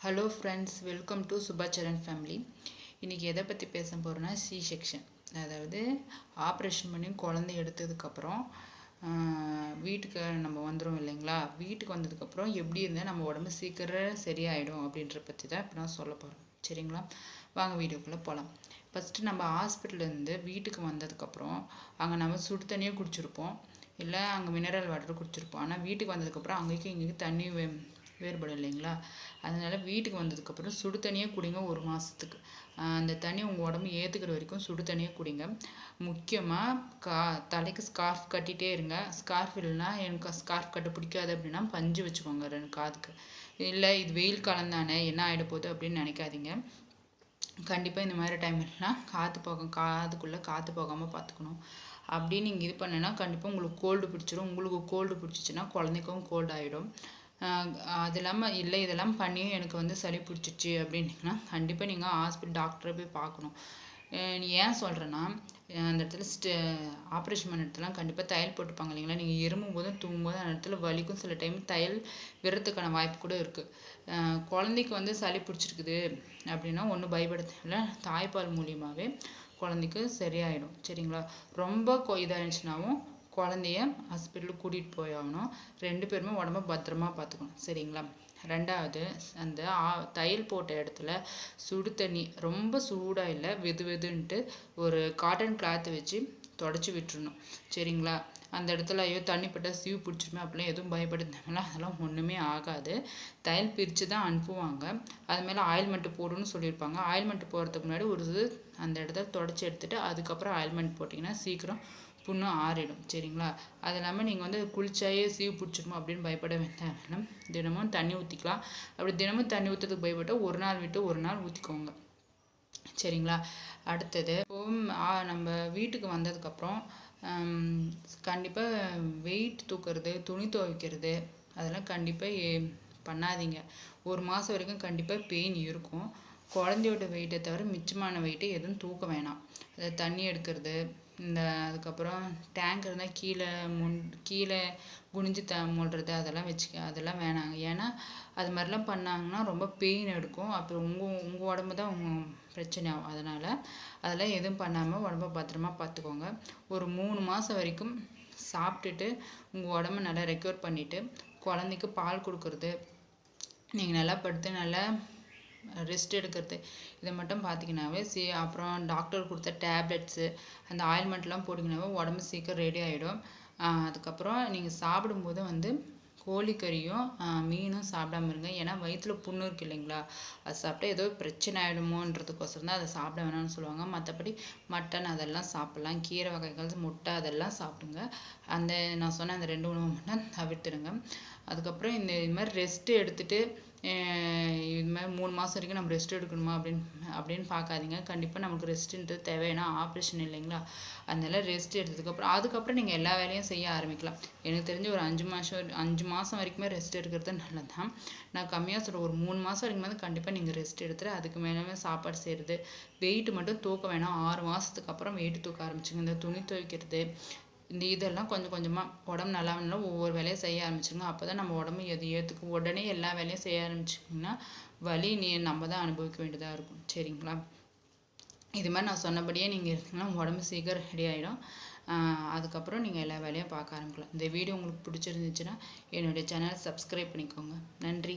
Hello friends welcome to Subhacharan family இன்றைக்கி எதை பற்றி பேச போகிறோன்னா சி செக்ஷன் அதாவது ஆப்ரேஷன் பண்ணி குழந்தை எடுத்ததுக்கப்புறம் வீட்டுக்கு நம்ம வந்துடும் இல்லைங்களா? வீட்டுக்கு வந்ததுக்கப்புறம் எப்படி இருந்தால் நம்ம உடம்பு சீக்கிரம் சரியாயிடும் அப்படின்ற பற்றி தான் இப்போ நான் சொல்ல போகிறோம் சரிங்களா? வாங்க வீடியோக்குள்ளே போகலாம் ஃபஸ்ட்டு நம்ம ஹாஸ்பிட்டல்லேருந்து வீட்டுக்கு வந்ததுக்கப்புறம் அங்கே நம்ம சுடு தண்ணியே குடிச்சிருப்போம். இல்லை அங்கே மினரல் வாட்டர் குடிச்சிருப்போம். ஆனால் வீட்டுக்கு வந்ததுக்கப்புறம் அங்கேயும் இங்கேயும் தண்ணி வேறுபடும் இல்லைங்களா? அதனால் வீட்டுக்கு வந்ததுக்கப்புறம் சுடு தண்ணியே குடிங்க ஒரு மாதத்துக்கு அந்த தண்ணி உங்கள் உடம்பு ஏற்றுக்கிற வரைக்கும் சுடு தண்ணியே குடிங்க. முக்கியமாக கா தலைக்கு ஸ்கார்ஃப் கட்டிகிட்டே இருங்க. ஸ்கார்ஃப் இல்லைன்னா எனக்கு ஸ்கார்ஃப் கட்ட பிடிக்காது அப்படின்னா பஞ்சு வச்சுக்கோங்க ரெண்டு காதுக்கு. இல்லை இது வெயில் காலம் தானே என்ன ஆகிட போகுது அப்படின்னு நினைக்காதீங்க. கண்டிப்பாக இந்த மாதிரி டைம்லாம் காற்று போக காதுக்குள்ளே காற்று போகாமல் பார்த்துக்கணும் அப்படின்னு நீங்கள் இது பண்ணனா கண்டிப்பாக உங்களுக்கு கோல்டு பிடிச்சிரும். உங்களுக்கு கோல்டு பிடிச்சிச்சின்னா குழந்தைக்கும் கோல்டு ஆகிடும் அது இல்லாமல் இல்லை இதெல்லாம் பண்ணியும் எனக்கு வந்து சளி பிடிச்சிச்சு அப்படின்னிங்கன்னா கண்டிப்பாக நீங்கள் ஹாஸ்பிட்டல் டாக்டரை போய் பார்க்கணும். நீ ஏன் சொல்கிறேன்னா அந்த இடத்துல ஸ்டே ஆப்ரேஷன் பண்ண இடத்துலாம் கண்டிப்பாக தையல் போட்டுப்பாங்க இல்லைங்களா? நீங்கள் எறும்பும் போதும் தூங்கும் போதும் அந்த இடத்துல வலிக்கும். சில டைம் தையல் விடுறதுக்கான வாய்ப்பு கூட இருக்குது குழந்தைக்கு வந்து சளி பிடிச்சிருக்குது அப்படின்னா ஒன்றும் பயப்பட தாய்ப்பால் மூலியமாகவே குழந்தைக்கு சரியாயிடும். சரிங்களா? ரொம்ப இதாக இருந்துச்சுனாவும் குழந்தைய ஹாஸ்பிட்டலுக்கு கூட்டிகிட்டு போய் ஆகணும். ரெண்டு பேருமே உடம்ப பத்திரமா பார்த்துக்கணும். சரிங்களா? ரெண்டாவது அந்த தையல் போட்ட இடத்துல சுடு தண்ணி ரொம்ப சூடாக இல்லை வெது வெதுன்ட்டு ஒரு காட்டன் கிளாத் வச்சு தொடச்சி விட்டுறணும். சரிங்களா? அந்த இடத்துல ஐயோ தண்ணி பட்டால் சீவு பிடிச்சிருமே அப்படிலாம் எதுவும் பயப்படுத்தாங்களா அதெல்லாம் ஒன்றுமே ஆகாது. தையல் பிரித்து தான் அனுப்புவாங்க. அது மேலே ஆயில்மெண்ட்டு போடணும்னு சொல்லியிருப்பாங்க. ஆயில்மெண்ட் போடுறதுக்கு முன்னாடி ஒரு இது அந்த இடத்த தொடச்சி எடுத்துகிட்டு அதுக்கப்புறம் ஆயில்மெண்ட் போட்டிங்கன்னா சீக்கிரம் புண்ணு ஆறிடும். சரிங்களா? அது இல்லாமல் நீங்கள் வந்து குளிச்சாயே சீவு பிடிச்சிருமோ அப்படின்னு பயப்பட வேண்டாம். தினமும் தண்ணி ஊற்றிக்கலாம் அப்படி தினமும் தண்ணி ஊற்றுறதுக்கு பயப்பட்டால் ஒரு நாள் விட்டு ஒரு நாள் ஊற்றிக்கோங்க சரிங்களா? அடுத்தது நம்ம வீட்டுக்கு வந்ததுக்கப்புறம் கண்டிப்பாக வெயிட் தூக்குறது துணி துவைக்கிறது அதெல்லாம் கண்டிப்பாக பண்ணாதீங்க. ஒரு மாதம் வரைக்கும் கண்டிப்பாக பெயின் இருக்கும். குழந்தையோட வெயிட்டை தவிர மிச்சமான வெயிட்டை எதுவும் தூக்க வேணாம். அதை தண்ணி எடுக்கிறது இந்த அதுக்கப்புறம் டேங்க் இருந்தால் கீழே முன் கீழே குனிஞ்சு த மூடுறது அதெல்லாம் வச்சுக்க அதெல்லாம் வேணாங்க. ஏன்னா அது மாதிரிலாம் பண்ணாங்கன்னா ரொம்ப பெயின் எடுக்கும். அப்புறம் உங்கள் உங்கள் உடம்பு தான் உங்கள் பிரச்சனை ஆகும் அதனால் அதெல்லாம் எதுவும் பண்ணாமல் உடம்ப பத்திரமா பார்த்துக்கோங்க. ஒரு மூணு மாதம் வரைக்கும் சாப்பிட்டுட்டு உங்கள் உடம்ப நல்லா ரெக்கவர் பண்ணிவிட்டு குழந்தைக்கு பால் கொடுக்குறது நீங்கள் நல்லா படுத்து நல்லா ரெஸ்ட் எடுக்கிறது. இதை மட்டும் பார்த்தீங்கன்னாவே சி அப்புறம் டாக்டர் கொடுத்த டேப்லெட்ஸு அந்த ஆயில்மெண்ட்லாம் போட்டிங்கனாவே உடம்பு சீக்கிரம் ரெடி ஆகிடும் அதுக்கப்புறம் நீங்கள் சாப்பிடும்போது வந்து கோழிக்கறியும் மீனும் சாப்பிடாம இருங்க. ஏன்னா வயிற்றில் புண்ணு இருக்கு இல்லைங்களா? அது சாப்பிட்டா ஏதோ பிரச்சனை ஆகிடுமோன்றதுக்கோசரம் தான் அதை சாப்பிட வேணாம்னு சொல்லுவாங்க. மற்றபடி மட்டன் அதெல்லாம் சாப்பிட்லாம். கீரை வகைகள் முட்டை அதெல்லாம் சாப்பிடுங்க. அந்த நான் சொன்ன அந்த ரெண்டு உணவு மட்டும் தவிர்த்துடுங்க. அதுக்கப்புறம் இந்த இது மாதிரி ரெஸ்ட்டு எடுத்துகிட்டு இது மாதிரி மூணு மாதம் வரைக்கும் நம்ம ரெஸ்ட் எடுக்கணுமா அப்படின்னு அப்படின்னு பார்க்காதீங்க. கண்டிப்பாக நமக்கு ரெஸ்ட்டுன்றது தேவையான ஆப்ரேஷன் இல்லைங்களா? அதனால ரெஸ்ட் எடுத்ததுக்கப்புறம் அதுக்கப்புறம் நீங்கள் எல்லா வேலையும் செய்ய ஆரம்பிக்கலாம். எனக்கு தெரிஞ்சு ஒரு அஞ்சு மாதம் அஞ்சு மாதம் வரைக்குமே ரெஸ்ட் எடுக்கிறது நல்லது தான் நான் கம்மியாக சொல்கிறேன் ஒரு மூணு மாதம் வரைக்கும் கண்டிப்பாக நீங்கள் ரெஸ்ட் எடுத்துகிட்டு அதுக்கு மேலே சாப்பாடு செய்கிறது வெயிட் மட்டும் தூக்க வேணாம். ஆறு மாதத்துக்கு அப்புறம் வெயிட் தூக்க ஆரம்பிச்சுங்க. இந்த துணி துவைக்கிறது இந்த இதெல்லாம் கொஞ்சம் கொஞ்சமாக உடம்பு நல்லா இருந்தாலும் ஒவ்வொரு வேலையும் செய்ய ஆரம்பிச்சுங்க அப்போ தான் நம்ம உடம்பு எது ஏற்றுக்கும் உடனே எல்லா வேலையும் செய்ய ஆரம்பிச்சிங்கன்னா வலி நீ நம்ம தான் அனுபவிக்க வேண்டியதாக இருக்கும். சரிங்களா? இது மாதிரி நான் சொன்னபடியே நீங்கள் இருந்தீங்கன்னா உடம்பு சீக்கிரம் ரெடி ஆகிடும் அதுக்கப்புறம் நீங்கள் எல்லா வேலையும் பார்க்க ஆரம்பிக்கலாம். இந்த வீடியோ உங்களுக்கு பிடிச்சிருந்துச்சுன்னா என்னுடைய சேனலை சப்ஸ்கிரைப் பண்ணிக்கோங்க. நன்றி.